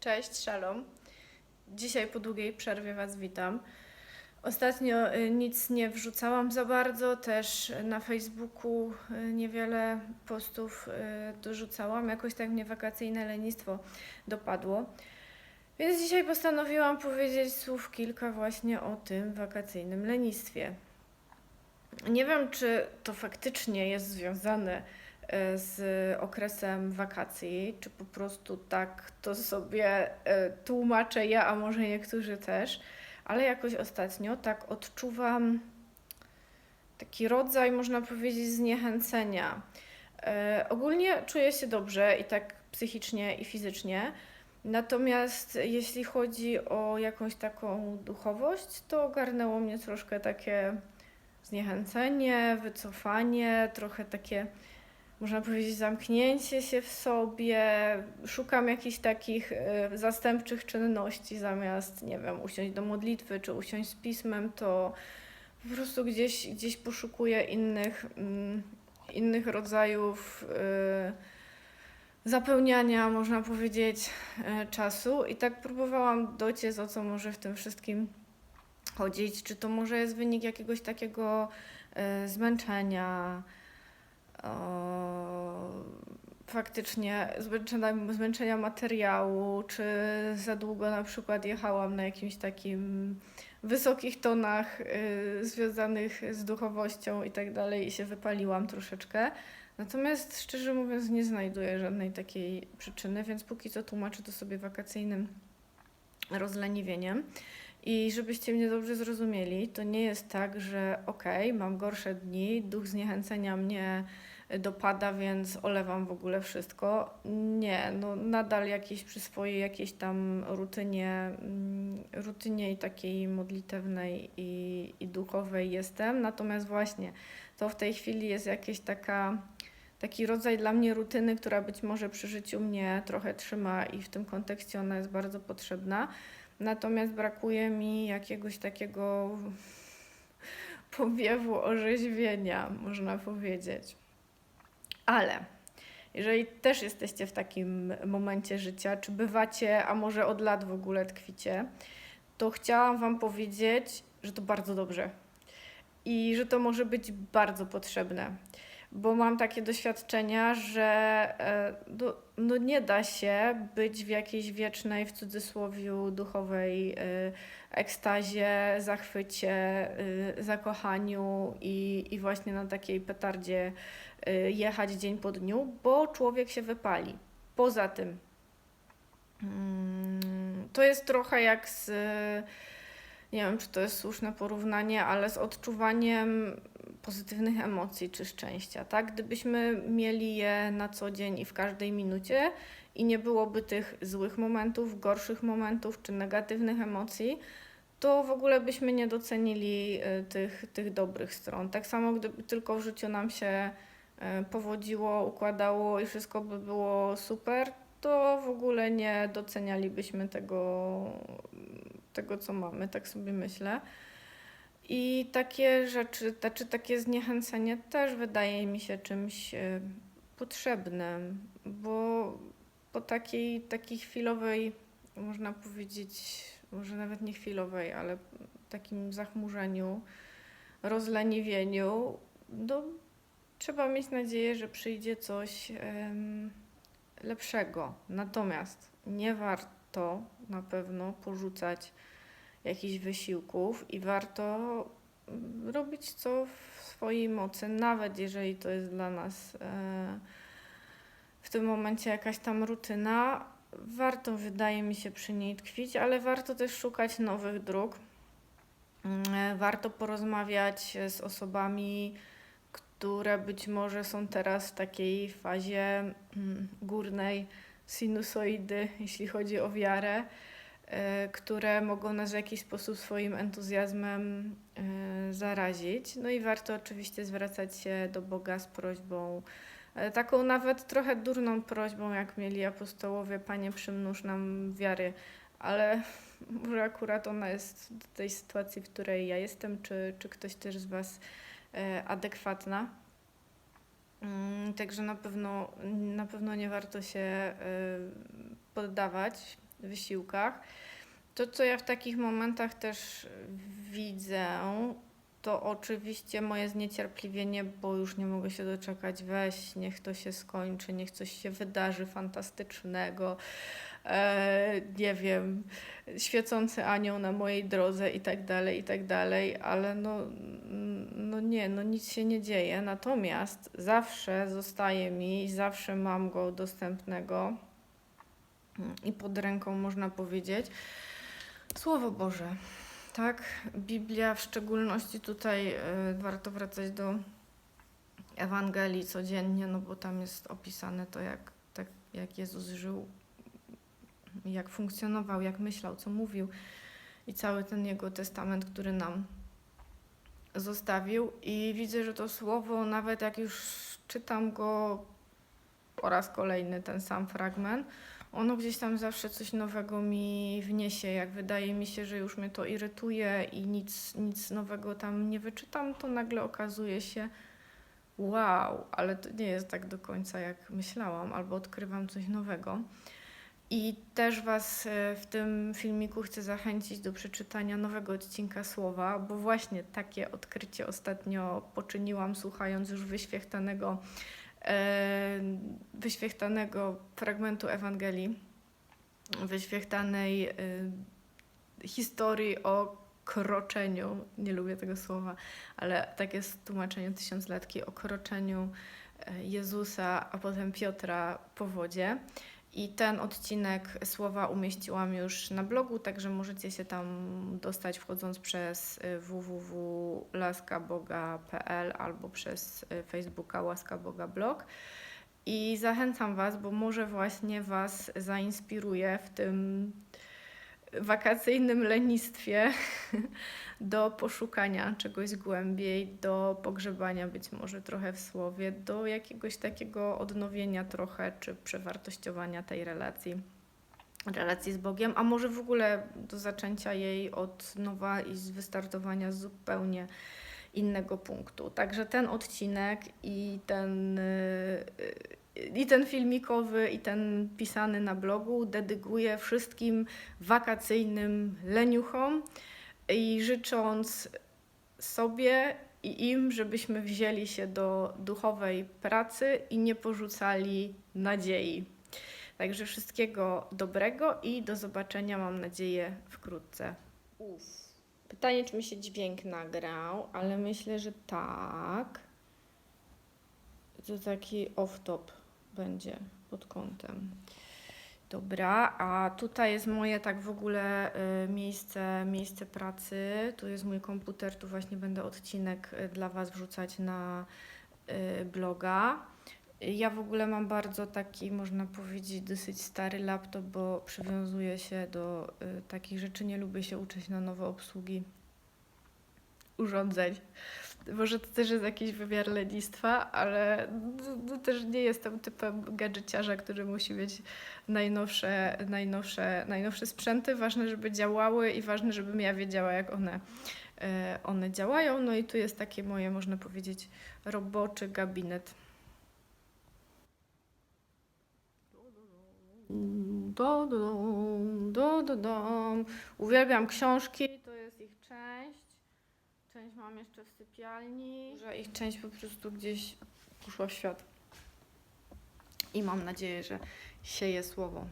Cześć, Szalom. Dzisiaj po długiej przerwie Was witam. Ostatnio y, nic nie wrzucałam za bardzo, też na Facebooku y, niewiele postów y, dorzucałam. Jakoś tak mnie wakacyjne lenistwo dopadło. Więc dzisiaj postanowiłam powiedzieć słów kilka właśnie o tym wakacyjnym lenistwie. Nie wiem, czy to faktycznie jest związane e, z okresem wakacji, czy po prostu tak to sobie e, tłumaczę ja, a może niektórzy też, ale jakoś ostatnio tak odczuwam taki rodzaj, można powiedzieć, zniechęcenia. E, Ogólnie czuję się dobrze i tak psychicznie i fizycznie. Natomiast jeśli chodzi o jakąś taką duchowość, to ogarnęło mnie troszkę takie zniechęcenie, wycofanie, trochę takie, można powiedzieć, zamknięcie się w sobie. Szukam jakichś takich e, zastępczych czynności zamiast, nie wiem, usiąść do modlitwy czy usiąść z pismem, to po prostu gdzieś, gdzieś poszukuję innych, mm, innych rodzajów e, zapełniania, można powiedzieć, e, czasu. I tak próbowałam dociec, o co może w tym wszystkim chodzić, czy to może jest wynik jakiegoś takiego zmęczenia, faktycznie zmęczenia, materiału, czy za długo na przykład jechałam na jakimś takim wysokich tonach y, związanych z duchowością i tak dalej i się wypaliłam troszeczkę. Natomiast szczerze mówiąc nie znajduję żadnej takiej przyczyny, więc póki co tłumaczę to sobie wakacyjnym rozleniwieniem. I żebyście mnie dobrze zrozumieli, to nie jest tak, że okej, mam gorsze dni, duch zniechęcenia mnie dopada, więc olewam w ogóle wszystko. Nie, no nadal jakieś przy swojej jakiejś tam rutynie, mm, rutynie i takiej modlitewnej i, i duchowej jestem. Natomiast właśnie to w tej chwili jest jakieś taka taki rodzaj dla mnie rutyny, która być może przy życiu mnie trochę trzyma i w tym kontekście ona jest bardzo potrzebna. Natomiast brakuje mi jakiegoś takiego powiewu orzeźwienia, można powiedzieć. Ale jeżeli też jesteście w takim momencie życia, czy bywacie, a może od lat w ogóle tkwicie, to chciałam Wam powiedzieć, że to bardzo dobrze i że to może być bardzo potrzebne bo mam takie doświadczenia, że e, no, nie da się być w jakiejś wiecznej, w cudzysłowie, duchowej e, ekstazie, zachwycie, e, zakochaniu i, i właśnie na takiej petardzie jechać dzień po dniu, bo człowiek się wypali. Poza tym, mm, to jest trochę jak z, nie wiem czy to jest słuszne porównanie, ale z odczuwaniem pozytywnych emocji czy szczęścia, tak? Gdybyśmy mieli je na co dzień i w każdej minucie i nie byłoby tych złych momentów, gorszych momentów czy negatywnych emocji, to w ogóle byśmy nie docenili y, tych, tych dobrych stron. Tak samo, gdyby tylko w życiu nam się y, powodziło, układało i wszystko by było super, to w ogóle nie docenialibyśmy tego, tego co mamy, tak sobie myślę. I takie rzeczy, czy takie zniechęcenie też wydaje mi się czymś e, potrzebnym, bo po takiej, takiej chwilowej, można powiedzieć, może nawet nie chwilowej, ale takim zachmurzeniu, rozleniwieniu, no, trzeba mieć nadzieję, że przyjdzie coś um, lepszego. Natomiast nie warto na pewno porzucać jakichś wysiłków i warto mm, robić co w swojej mocy, nawet jeżeli to jest dla nas e, w tym momencie jakaś tam rutyna. Warto, wydaje mi się, przy niej tkwić, ale warto też szukać nowych dróg. Mm, e, warto porozmawiać z osobami, które być może są teraz w takiej fazie mm, górnej sinusoidy, jeśli chodzi o wiarę E, które mogą nas w jakiś sposób swoim entuzjazmem e, zarazić. No i warto oczywiście zwracać się do Boga z prośbą, e, taką nawet trochę durną prośbą, jak mieli apostołowie, Panie przymnóż nam wiary, ale może akurat ona jest do tej sytuacji, w której ja jestem, czy, czy ktoś też z Was adekwatna. Mm, także na pewno, na pewno nie warto się poddawać wysiłkach. To, co ja w takich momentach też widzę, to oczywiście moje zniecierpliwienie, bo już nie mogę się doczekać. Weź, niech to się skończy, niech coś się wydarzy fantastycznego. E, nie wiem, świecący anioł na mojej drodze i tak dalej, i tak dalej, ale no, no nie, no nic się nie dzieje. Natomiast zawsze zostaje mi zawsze mam go dostępnego i pod ręką, można powiedzieć. Słowo Boże. Tak, Biblia w szczególności tutaj y, warto wracać do Ewangelii codziennie, no bo tam jest opisane to, jak, tak, jak Jezus żył, jak funkcjonował, jak myślał, co mówił i cały ten Jego testament, który nam zostawił. I widzę, że to słowo, nawet jak już czytam go po raz kolejny, ten sam fragment, ono gdzieś tam zawsze coś nowego mi wniesie. Jak wydaje mi się, że już mnie to irytuje i nic, nic nowego tam nie wyczytam, to nagle okazuje się, wow, ale to nie jest tak do końca, jak myślałam, albo odkrywam coś nowego. I też Was e, w tym filmiku chcę zachęcić do przeczytania nowego odcinka słowa, bo właśnie takie odkrycie ostatnio poczyniłam, słuchając już wyświechtanego wyświechtanego fragmentu Ewangelii, wyświechtanej e, historii o kroczeniu, nie lubię tego słowa, ale tak jest tłumaczenie tysiąclatki, o kroczeniu e, Jezusa, a potem Piotra po wodzie. I ten odcinek słowa umieściłam już na blogu, także możecie się tam dostać wchodząc przez y, www.laskaboga.pl albo przez y, Facebooka Łaska Boga Blog. I zachęcam Was, bo może właśnie Was zainspiruje w tym wakacyjnym lenistwie do poszukania czegoś głębiej, do pogrzebania być może trochę w słowie, do jakiegoś takiego odnowienia trochę, czy przewartościowania tej relacji, relacji z Bogiem, a może w ogóle do zaczęcia jej od nowa i z wystartowania z zupełnie innego punktu. Także ten odcinek i ten, yy, i ten filmikowy, i ten pisany na blogu dedykuję wszystkim wakacyjnym leniuchom i życząc sobie i im, żebyśmy wzięli się do duchowej pracy i nie porzucali nadziei. Także wszystkiego dobrego i do zobaczenia, mam nadzieję, wkrótce. Uf. Pytanie, czy mi się dźwięk nagrał, ale myślę, że tak. To taki off-top będzie pod kątem. Dobra, a tutaj jest moje tak w ogóle y, miejsce, miejsce pracy. Tu jest mój komputer, tu właśnie będę odcinek y, dla Was wrzucać na y, bloga. Ja w ogóle mam bardzo taki, można powiedzieć, dosyć stary laptop, bo przywiązuję się do takich rzeczy. Nie lubię się uczyć na nowe obsługi urządzeń. Może to też jest jakiś wymiar lenistwa, ale no, też nie jestem typem gadżeciarza, który musi mieć najnowsze, najnowsze, najnowsze sprzęty. Ważne, żeby działały i ważne, żebym ja wiedziała, jak one, e, one działają. No i tu jest takie moje, można powiedzieć, roboczy gabinet. Do, do, do, do, do. Uwielbiam książki, to jest ich część. Część mam jeszcze w sypialni, że ich część po prostu gdzieś poszła w świat. I mam nadzieję, że sieje słowo.